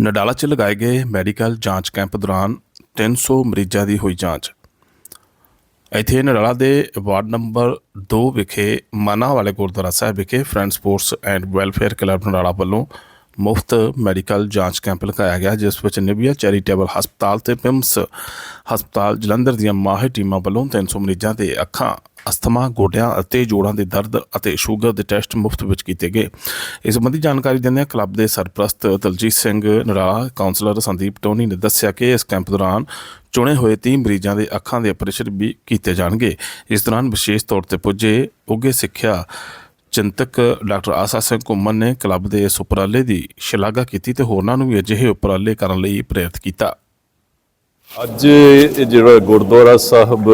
ਨਡਾਲਾ 'ਚ ਲਗਾਏ ਗਏ ਮੈਡੀਕਲ ਜਾਂਚ ਕੈਂਪ ਦੌਰਾਨ 300 ਮਰੀਜ਼ਾਂ ਦੀ ਹੋਈ ਜਾਂਚ। ਇੱਥੇ ਨਡਾਲਾ ਦੇ ਵਾਰਡ ਨੰਬਰ 2 ਵਿਖੇ ਮਾਨਾ ਵਾਲੇ ਗੁਰਦੁਆਰਾ ਸਾਹਿਬ ਵਿਖੇ friend sports and welfare club Nadala ਵੱਲੋਂ ਮੁਫਤ ਮੈਡੀਕਲ ਜਾਂਚ ਕੈਂਪ ਲਗਾਇਆ ਗਿਆ, ਜਿਸ ਵਿੱਚ ਨਿਬੀਆ ਚੈਰੀਟੇਬਲ ਹਸਪਤਾਲ ਤੇ ਪਿਮਸ ਹਸਪਤਾਲ ਜਲੰਧਰ ਦੀਆਂ ਮਾਹਿਰ ਟੀਮਾਂ ਵੱਲੋਂ 300 ਮਰੀਜ਼ਾਂ ਦੇ ਅੱਖਾਂ ਅਸਥਮਾ, ਗੋਡਿਆਂ ਅਤੇ ਜੋੜਾਂ ਦੇ ਦਰਦ ਅਤੇ ਸ਼ੂਗਰ ਦੇ ਟੈਸਟ ਮੁਫਤ ਵਿੱਚ ਕੀਤੇ ਗਏ। ਇਸ ਸੰਬੰਧੀ ਜਾਣਕਾਰੀ ਦਿੰਦਿਆਂ ਕਲੱਬ ਦੇ ਸਰਪ੍ਰਸਤ ਦਲਜੀਤ ਸਿੰਘ ਨਰਾਲਾ ਕਾਉਂਸਲਰ ਸੰਦੀਪ ਟੋਨੀ ਨੇ ਦੱਸਿਆ ਕਿ ਇਸ ਕੈਂਪ ਦੌਰਾਨ ਚੁਣੇ ਹੋਏ 30 ਮਰੀਜ਼ਾਂ ਦੇ ਅੱਖਾਂ ਦੇ ਆਪਰੇਸ਼ਨ ਵੀ ਕੀਤੇ ਜਾਣਗੇ। ਇਸ ਦੌਰਾਨ ਵਿਸ਼ੇਸ਼ ਤੌਰ ਤੇ ਪੁੱਜੇ ਉੱਘੇ ਸਿੱਖਿਆ ਚਿੰਤਕ ਡਾਕਟਰ ਆਸਾ ਸਿੰਘ ਘੁੰਮਣ ਨੇ ਕਲੱਬ ਦੇ ਇਸ ਉਪਰਾਲੇ ਦੀ ਸ਼ਲਾਘਾ ਕੀਤੀ ਤੇ ਹੋਰਨਾਂ ਨੂੰ ਵੀ ਅਜਿਹੇ ਉਪਰਾਲੇ ਕਰਨ ਲਈ ਪ੍ਰੇਰਿਤ ਕੀਤਾ। ਅੱਜ ਜਿਹੜਾ ਗੁਰਦੁਆਰਾ ਸਾਹਿਬ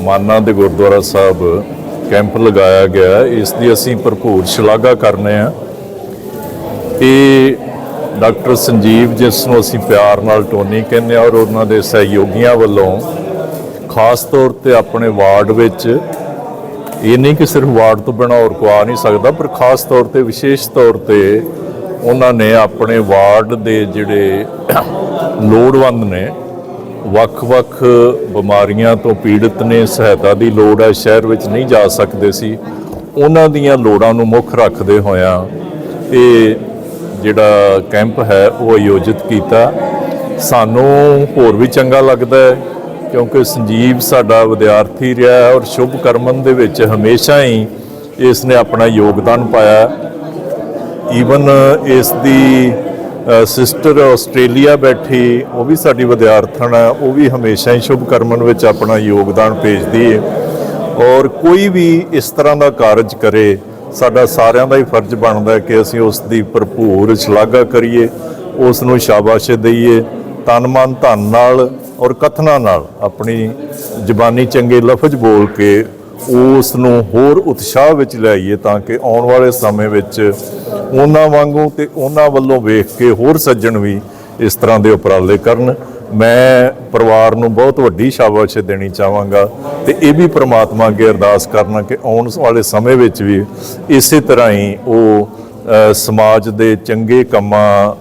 ਮਾਨਾ ਦੇ ਗੁਰਦੁਆਰਾ ਸਾਹਿਬ ਕੈਂਪ ਲਗਾਇਆ ਗਿਆ ਇਸ ਦੀ ਅਸੀਂ ਭਰਪੂਰ ਸ਼ਲਾਘਾ ਕਰਨੇ ਆ। ਇਹ ਡਾਕਟਰ ਸੰਜੀਵ, ਜਿਸ ਨੂੰ ਅਸੀਂ ਪਿਆਰ ਨਾਲ ਟੋਨੀ ਕਹਿੰਦੇ ਆ ਔਰ ਉਹਨਾਂ ਦੇ ਸਹਿਯੋਗੀਆਂ ਵੱਲੋਂ ਖਾਸ ਤੌਰ ਤੇ ਆਪਣੇ ਵਾਰਡ ਵਿੱਚ, ਇਹ ਨਹੀਂ ਕਿ ਸਿਰਫ ਵਾਰਡ ਤੋਂ ਬਿਨਾਂ ਹੋਰ ਕੋਈ ਆ ਨਹੀਂ ਸਕਦਾ, ਪਰ ਖਾਸ ਤੌਰ ਤੇ, ਵਿਸ਼ੇਸ਼ ਤੌਰ ਤੇ ਉਹਨਾਂ ਨੇ ਆਪਣੇ ਵਾਰਡ ਦੇ ਜਿਹੜੇ ਲੋੜਵੰਦ ਨੇ ਵੱਖ-ਵੱਖ ਬਿਮਾਰੀਆਂ ਤੋਂ ਪੀੜਤ ਨੇ, ਸਹਾਇਤਾ ਦੀ ਲੋੜ ਹੈ, ਸ਼ਹਿਰ ਵਿੱਚ ਨਹੀਂ ਜਾ ਸਕਦੇ ਸੀ। ਉਹਨਾਂ ਦੀਆਂ ਲੋੜਾਂ ਨੂੰ ਮੁੱਖ ਰੱਖਦੇ ਹੋਇਆਂ ਇਹ ਜਿਹੜਾ ਕੈਂਪ ਹੈ, ਉਹ ਆਯੋਜਿਤ ਕੀਤਾ। ਸਾਨੂੰ ਹੋਰ ਵੀ ਚੰਗਾ ਲੱਗਦਾ ਹੈ, ਕਿਉਂਕਿ ਸੰਜੀਵ ਸਾਡਾ ਵਿਦਿਆਰਥੀ ਰਿਹਾ ਹੈ ਔਰ ਸ਼ੁਭ ਕਰਮਨ ਦੇ ਵਿੱਚ ਹਮੇਸ਼ਾ ਹੀ ਇਸ ਨੇ ਆਪਣਾ ਯੋਗਦਾਨ ਪਾਇਆ। ਈਵਨ ਇਸ ਦੀ ਸਿਸਟਰ ਆਸਟ੍ਰੇਲੀਆ ਬੈਠੀ, ਉਹ ਵੀ ਸਾਡੀ ਵਿਦਿਆਰਥਣ ਹੈ, ਉਹ ਵੀ ਹਮੇਸ਼ਾ ਹੀ ਸ਼ੁਭ ਕਰਮਨ ਵਿੱਚ ਆਪਣਾ ਯੋਗਦਾਨ ਭੇਜਦੀ ਹੈ ਔਰ ਕੋਈ ਵੀ ਇਸ ਤਰ੍ਹਾਂ ਦਾ ਕਾਰਜ ਕਰੇ, ਸਾਡਾ ਸਾਰਿਆਂ ਦਾ ਹੀ ਫਰਜ਼ ਬਣਦਾ ਹੈ ਕਿ ਅਸੀਂ ਉਸ ਦੀ ਭਰਪੂਰ ਸ਼ਲਾਘਾ ਕਰੀਏ, ਉਸ ਨੂੰ ਸ਼ਾਬਾਸ਼ ਦਈਏ, ਤਨ ਮਨ ਧਨ ਨਾਲ ਔਰ ਕਥਨਾ ਨਾਲ ਆਪਣੀ ਜ਼ਬਾਨੀ ਚੰਗੇ ਲਫ਼ਜ਼ ਬੋਲ ਕੇ ਉਸ ਨੂੰ ਹੋਰ ਉਤਸ਼ਾਹ ਵਿੱਚ ਲਿਆਈਏ ਤਾਂ ਕਿ ਆਉਣ ਵਾਲੇ ਸਮੇਂ ਵਿੱਚ ਉਹਨਾਂ ਵਾਂਗੂ ਤੇ ਉਹਨਾਂ ਵੱਲੋਂ ਵੇਖ ਕੇ ਹੋਰ ਸੱਜਣ ਵੀ ਇਸ ਤਰ੍ਹਾਂ ਦੇ ਉਪਰਾਲੇ ਕਰਨ। ਮੈਂ ਪਰਿਵਾਰ ਨੂੰ ਬਹੁਤ ਵੱਡੀ ਸ਼ਾਬਾਸ਼ ਦੇਣੀ ਚਾਹਾਂਗਾ ਤੇ ਇਹ ਵੀ ਪ੍ਰਮਾਤਮਾ ਅੱਗੇ ਅਰਦਾਸ ਕਰਨਾ ਕਿ ਆਉਣ ਵਾਲੇ ਸਮੇਂ ਵਿੱਚ ਵੀ ਇਸੇ ਤਰ੍ਹਾਂ ਹੀ ਉਹ ਸਮਾਜ ਦੇ ਚੰਗੇ ਕੰਮਾਂ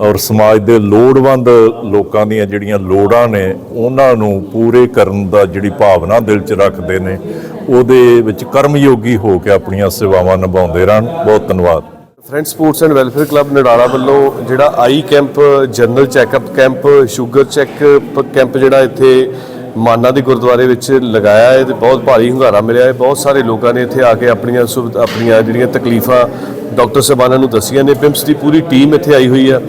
ਔਰ ਸਮਾਜ ਦੇ ਲੋੜਵੰਦ ਲੋਕਾਂ ਦੀਆਂ ਜਿਹੜੀਆਂ ਲੋੜਾਂ ਨੇ, ਉਹਨਾਂ ਨੂੰ ਪੂਰੇ ਕਰਨ ਦਾ ਜਿਹੜੀ ਭਾਵਨਾ ਦਿਲ 'ਚ ਰੱਖਦੇ ਨੇ, ਉਹਦੇ ਵਿੱਚ ਕਰਮਯੋਗੀ ਹੋ ਕੇ ਆਪਣੀਆਂ ਸੇਵਾਵਾਂ ਨਿਭਾਉਂਦੇ ਰਹਿਣ। ਬਹੁਤ ਧੰਨਵਾਦ। Friend sports and welfare club Nadala ਵੱਲੋਂ ਜਿਹੜਾ eye camp, general checkup camp, sugar check camp ਜਿਹੜਾ ਇੱਥੇ ਮਾਨਾ ਦੇ ਗੁਰਦੁਆਰੇ ਵਿੱਚ ਲਗਾਇਆ ਹੈ ਤੇ ਬਹੁਤ ਭਾਰੀ ਹੁੰਗਾਰਾ ਮਿਲਿਆ ਹੈ। ਬਹੁਤ ਸਾਰੇ ਲੋਕਾਂ ਨੇ ਇੱਥੇ ਆ ਕੇ ਆਪਣੀਆਂ ਸੁਵਿਧ- ਆਪਣੀਆਂ ਜਿਹੜੀਆਂ ਤਕਲੀਫਾਂ ਡਾਕਟਰ ਸਾਹਿਬਾਨਾਂ ਨੂੰ ਦੱਸੀਆਂ ਨੇ। ਪਿੰਪਸ ਦੀ ਪੂਰੀ ਟੀਮ ਇੱਥੇ ਆਈ ਹੋਈ ਆ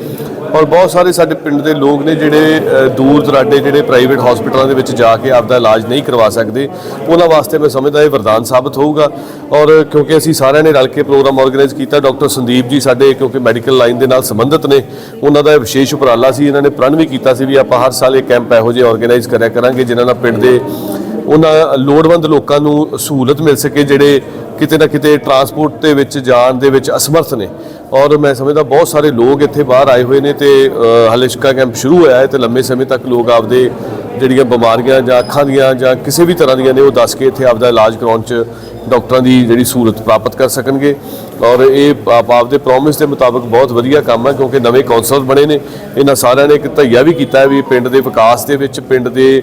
ਔਰ ਬਹੁਤ ਸਾਰੇ ਸਾਡੇ ਪਿੰਡ ਦੇ ਲੋਕ ਨੇ ਜਿਹੜੇ ਦੂਰ ਦਰਾਡੇ ਜਿਹੜੇ ਪ੍ਰਾਈਵੇਟ ਹਸਪੀਟਲਾਂ ਦੇ ਵਿੱਚ ਜਾ ਕੇ ਆਪਦਾ ਇਲਾਜ ਨਹੀਂ ਕਰਵਾ ਸਕਦੇ। ਉਹਨਾਂ ਵਾਸਤੇ ਮੈਂ ਸਮਝਦਾ ਇਹ ਵਰਦਾਨ ਸਾਬਤ ਹੋਊਗਾ। ਔਰ ਕਿਉਂਕਿ ਅਸੀਂ ਸਾਰਿਆਂ ਨੇ ਰਲ ਕੇ ਪ੍ਰੋਗਰਾਮ ਆਰਗੇਨਾਈਜ਼ ਕੀਤਾ ਡਾਕਟਰ ਸੰਦੀਪ ਜੀ ਸਾਡੇ ਕਿਉਂਕਿ ਮੈਡੀਕਲ ਲਾਈਨ ਦੇ ਨਾਲ ਸੰਬੰਧਿਤ ਨੇ। ਉਹਨਾਂ ਦਾ ਵਿਸ਼ੇਸ਼ ਉਪਰਾਲਾ ਸੀ, ਇਹਨਾਂ ਨੇ ਪ੍ਰਣ ਵੀ ਕੀਤਾ ਸੀ ਵੀ ਆਪਾਂ ਹਰ ਸਾਲ ਇਹ ਕੈਂਪ ਇਹੋ ਜਿਹੇ ਆਰਗੇਨਾਈਜ਼ ਕਰਿਆ ਕਰਾਂਗੇ, ਜਿਨ੍ਹਾਂ ਨਾਲ ਪਿੰਡ ਦੇ ਉਹਨਾਂ ਲੋੜਵੰਦ ਲੋਕਾਂ ਨੂੰ ਸਹੂਲਤ ਮਿਲ ਸਕੇ, ਜਿਹੜੇ ਕਿਤੇ ਨਾ ਕਿਤੇ ਟਰਾਂਸਪੋਰਟ ਦੇ ਵਿੱਚ ਜਾਣ ਦੇ ਵਿੱਚ ਅਸਮਰਥ ਨੇ। ਔਰ ਮੈਂ ਸਮਝਦਾ ਬਹੁਤ ਸਾਰੇ ਲੋਕ ਇੱਥੇ ਬਾਹਰ ਆਏ ਹੋਏ ਨੇ ਤੇ ਅ, ਸ਼ਿਕਾ ਕੈਂਪ ਸ਼ੁਰੂ ਹੋਇਆ ਹੈ ਤੇ ਲੰਮੇ ਸਮੇਂ ਤੱਕ ਲੋਕ ਆਪਦੇ ਜਿਹੜੀਆਂ ਬਿਮਾਰੀਆਂ ਜਾਂ ਅੱਖਾਂ ਦੀਆਂ ਜਾਂ ਕਿਸੇ ਵੀ ਤਰ੍ਹਾਂ ਦੀਆਂ ਨੇ ਉਹ ਦੱਸ ਕੇ ਇੱਥੇ ਆਪਦਾ ਇਲਾਜ ਕਰਾਉਣ 'ਚ ਡਾਕਟਰਾਂ ਦੀ ਜਿਹੜੀ ਸਹੂਲਤ ਪ੍ਰਾਪਤ ਕਰ ਸਕਣਗੇ। ਔਰ ਇਹ ਆਪ ਆਪਦੇ ਪ੍ਰੋਮਿਸ ਦੇ ਮੁਤਾਬਕ ਬਹੁਤ ਵਧੀਆ ਕੰਮ ਹੈ ਕਿਉਂਕਿ ਨਵੇਂ ਕੌਂਸਲਰ ਬਣੇ ਨੇ। ਇਹਨਾਂ ਸਾਰਿਆਂ ਨੇ ਇੱਕ ਧਈਆ ਵੀ ਕੀਤਾ ਹੈ ਵੀ ਪਿੰਡ ਦੇ ਵਿਕਾਸ ਦੇ ਵਿੱਚ ਪਿੰਡ ਦੇ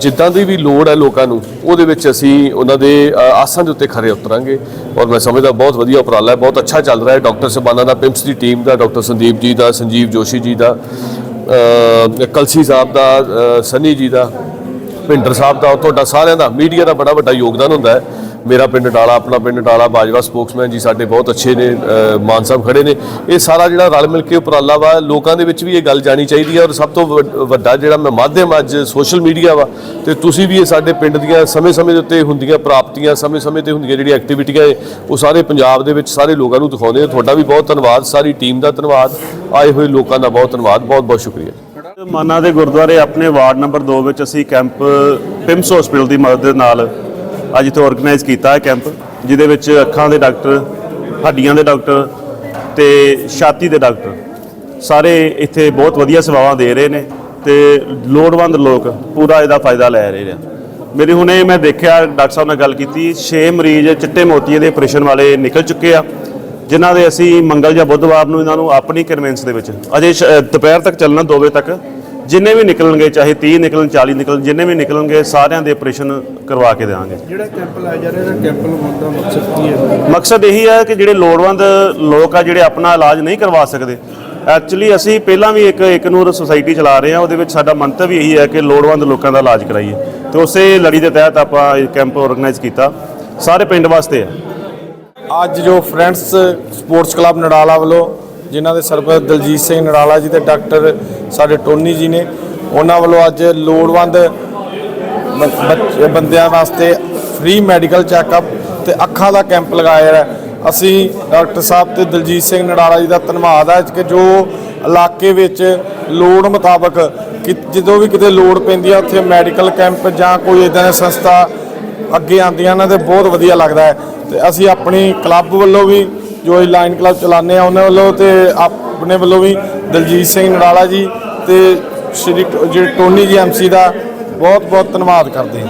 ਜਿੱਦਾਂ ਦੀ ਵੀ ਲੋੜ ਹੈ ਲੋਕਾਂ ਨੂੰ ਉਹਦੇ ਵਿੱਚ ਅਸੀਂ ਉਹਨਾਂ ਦੇ ਆਸਾਂ ਦੇ ਉੱਤੇ ਖਰੇ ਉਤਰਾਂਗੇ। ਔਰ ਮੈਂ ਸਮਝਦਾ ਬਹੁਤ ਵਧੀਆ ਉਪਰਾਲਾ ਹੈ ਬਹੁਤ ਅੱਛਾ ਚੱਲ ਰਿਹਾ ਹੈ। ਡਾਕਟਰ ਸਬਾਨਾ ਦਾ ਪਿੰਪਸ ਦੀ ਟੀਮ ਦਾ ਡਾਕਟਰ ਸੰਦੀਪ ਜੀ ਦਾ ਸੰਜੀਵ ਜੋਸ਼ੀ ਜੀ ਦਾ ਕਲਸੀ ਸਾਹਿਬ ਦਾ ਅ, ਸਨੀ ਜੀ ਦਾ ਭਿੰਡਰ ਸਾਹਿਬ ਦਾ ਤੁਹਾਡਾ ਸਾਰਿਆਂ ਦਾ ਮੀਡੀਆ ਦਾ ਬੜਾ ਵੱਡਾ ਯੋਗਦਾਨ ਹੁੰਦਾ ਹੈ। ਮੇਰਾ ਪਿੰਡ ਟਾਲਾ ਆਪਣਾ ਪਿੰਡ ਟਾਲਾ ਬਾਜਵਾ ਸਪੋਕਸਮੈਨ ਜੀ ਸਾਡੇ ਬਹੁਤ ਅੱਛੇ ਨੇ ਮਾਨ ਸਾਹਿਬ ਖੜੇ ਨੇ। ਇਹ ਸਾਰਾ ਜਿਹੜਾ ਰਲ ਮਿਲ ਕੇ ਉਪਰਾਲਾ ਵਾ ਲੋਕਾਂ ਦੇ ਵਿੱਚ ਵੀ ਇਹ ਗੱਲ ਜਾਣੀ ਚਾਹੀਦੀ ਹੈ ਔਰ ਸਭ ਤੋਂ ਵੱਡ- ਵੱਡਾ ਜਿਹੜਾ ਮੈਂ ਮਾਧਿਅਮ ਅੱਜ ਸੋਸ਼ਲ ਮੀਡੀਆ ਵਾ ਤੇ ਤੁਸੀਂ ਵੀ ਇਹ ਸਾਡੇ ਪਿੰਡ ਦੀਆਂ ਸਮੇਂ-ਸਮੇਂ ਦੇ ਉੱਤੇ ਹੁੰਦੀਆਂ ਪ੍ਰਾਪਤੀਆਂ ਸਮੇਂ-ਸਮੇਂ ਤੇ ਹੁੰਦੀਆਂ ਜਿਹੜੀਆਂ ਐਕਟੀਵਿਟੀਆਂ ਏ, ਉਹ ਸਾਰੇ ਪੰਜਾਬ ਦੇ ਵਿੱਚ ਸਾਰੇ ਲੋਕਾਂ ਨੂੰ ਦਿਖਾਉਂਦੇ ਹੋ ਤੁਹਾਡਾ ਵੀ ਬਹੁਤ ਧੰਨਵਾਦ ਸਾਰੀ ਟੀਮ ਦਾ ਧੰਨਵਾਦ ਆਏ ਹੋਏ ਲੋਕਾਂ ਦਾ ਬਹੁਤ ਧੰਨਵਾਦ ਬਹੁਤ ਬਹੁਤ ਸ਼ੁਕਰੀਆ। ਮਾਨਾ ਦੇ ਗੁਰਦੁਆਰੇ ਆਪਣੇ ਵਾਰਡ ਨੰਬਰ 2 ਵਿੱਚ ਅਸੀਂ ਕੈਂਪ ਪਿੰਮਸ ਹਸਪੀਟਲ ਦੀ ਮਦਦ ਨਾਲ ਅੱਜ ਇੱਥੇ ਆਰਗੇਨਾਈਜ਼ ਕੀਤਾ ਹੈ ਕੈਂਪ ਜਿਹਦੇ ਵਿੱਚ ਅੱਖਾਂ ਦੇ ਡਾਕਟਰ, ਹੱਡੀਆਂ ਦੇ ਡਾਕਟਰ ਤੇ ਛਾਤੀ ਦੇ ਡਾਕਟਰ। ਸਾਰੇ ਇੱਥੇ ਬਹੁਤ ਵਧੀਆ ਸੇਵਾਵਾਂ ਦੇ ਰਹੇ ਨੇ ਤੇ ਲੋੜਵੰਦ ਲੋਕ ਪੂਰਾ ਇਹਦਾ ਫਾਇਦਾ ਲੈ ਰਹੇ ਨੇ। ਮੇਰੀ ਹੁਣੇ ਮੈਂ ਦੇਖਿਆ, ਡਾਕਟਰ ਸਾਹਿਬ ਨਾਲ ਗੱਲ ਕੀਤੀ 6 ਮਰੀਜ਼ ਚਿੱਟੇ ਮੋਤੀਏ ਦੇ ਆਪਰੇਸ਼ਨ ਵਾਲੇ ਨਿਕਲ ਚੁੱਕੇ ਆ, ਜਿਨ੍ਹਾਂ ਦੇ ਅਸੀਂ ਮੰਗਲ ਜਾਂ ਬੁੱਧਵਾਰ ਨੂੰ ਇਹਨਾਂ ਨੂੰ ਆਪਣੀ ਕਨਵੈਂਸ ਦੇ ਵਿੱਚ, ਅਜੇ ਦੁਪਹਿਰ ਤੱਕ ਚੱਲਣਾ 2 ਵਜੇ ਤੱਕ। ਜਿੰਨੇ ਵੀ ਨਿਕਲਣਗੇ ਚਾਹੇ 30 ਨਿਕਲਣ 40 ਨਿਕਲਣ ਜਿੰਨੇ ਵੀ ਨਿਕਲਣਗੇ ਸਾਰਿਆਂ ਦੇ ਆਪਰੇਸ਼ਨ ਕਰਵਾ ਕੇ ਦੇਵਾਂਗੇ। ਜਿਹੜਾ ਕੈਂਪ ਲਾਇਆ ਜਾ ਰਿਹਾ ਇਹਦਾ ਕੈਂਪ ਲਗਾਉਣ ਦਾ ਮਕਸਦ ਕੀ ਹੈ? ਮਕਸਦ ਇਹੀ ਹੈ ਕਿ ਜਿਹੜੇ ਲੋੜਵੰਦ ਲੋਕ ਆ ਜਿਹੜੇ ਆਪਣਾ ਇਲਾਜ ਨਹੀਂ ਕਰਵਾ ਸਕਦੇ ਐਕਚੁਅਲੀ ਅਸੀਂ ਪਹਿਲਾਂ ਵੀ ਇੱਕ ਇੱਕ ਨੂਰ ਸੁਸਾਇਟੀ ਚਲਾ ਰਹੇ ਹਾਂ ਉਹਦੇ ਵਿੱਚ ਸਾਡਾ ਮੰਤਵ ਹੀ ਇਹੀ ਹੈ ਕਿ ਲੋੜਵੰਦ ਲੋਕਾਂ ਦਾ ਇਲਾਜ ਕਰਾਈਏ। ਤੇ ਉਸੇ ਲੜੀ ਦੇ ਤਹਿਤ ਆਪਾਂ ਇਹ ਕੈਂਪ ਆਰਗੇਨਾਈਜ਼ ਕੀਤਾ। ਸਾਰੇ ਪਿੰਡ ਵਾਸਤੇ ਹੈ। ਅੱਜ ਜੋ ਫਰੈਂਡਸ ਸਪੋਰਟਸ ਕਲੱਬ ਨਡਾਲਾ ਵੱਲੋਂ ਜਿਨ੍ਹਾਂ ਦੇ ਸਰਪ੍ਰਸਤ ਦਲਜੀਤ ਸਿੰਘ ਨੜਾਲਾ ਜੀ ਤੇ ਡਾਕਟਰ ਸਾਡੇ ਟੋਨੀ ਜੀ ਨੇ, ਉਹਨਾਂ ਵੱਲੋਂ ਅੱਜ ਲੋੜਵੰਦ ਬ- ਬੰਦਿਆਂ ਵਾਸਤੇ ਫ੍ਰੀ ਮੈਡੀਕਲ ਚੈੱਕਅਪ ਤੇ ਅੱਖਾਂ ਦਾ ਕੈਂਪ ਲਗਾਇਆ ਹੈ। ਅਸੀਂ ਡਾਕਟਰ ਸਾਹਿਬ ਤੇ ਦਲਜੀਤ ਸਿੰਘ ਨੜਾਲਾ ਜੀ ਦਾ ਧੰਨਵਾਦ ਹੈ ਕਿ ਜੋ ਇਲਾਕੇ ਵਿੱਚ ਲੋੜ ਮੁਤਾਬਕ ਕਿ, ਜਦੋਂ ਵੀ ਕਿਤੇ ਲੋੜ ਪੈਂਦੀ ਹੈ ਉੱਥੇ ਮੈਡੀਕਲ ਕੈਂਪ ਜਾਂ ਕੋਈ ਇਦਾਂ ਦੀ ਸੰਸਥਾ ਅੱਗੇ ਆਉਂਦੀਆਂ ਨੇ, ਤੇ ਬਹੁਤ ਵਧੀਆ ਲੱਗਦਾ ਹੈ। ਤੇ ਅਸੀਂ ਆਪਣੀ ਕਲੱਬ ਵੱਲੋਂ ਵੀ ਜੋ ਇਹ ਲਾਈਨ ਕਲੱਬ ਚਲਾਉਂਦੇ ਆ, ਉਹਨਾਂ ਵੱਲੋਂ ਤੇ ਆਪਣੇ ਵੱਲੋਂ ਵੀ ਦਲਜੀਤ ਸਿੰਘ ਨੜਾਲਾ ਜੀ ਤੇ ਸ਼੍ਰੀ ਟ- ਜਿਹੜੇ ਟੋਨੀ ਜੀ ਐਮਸੀ ਦਾ ਬਹੁਤ ਬਹੁਤ ਧੰਨਵਾਦ ਕਰਦੇ ਹਾਂ।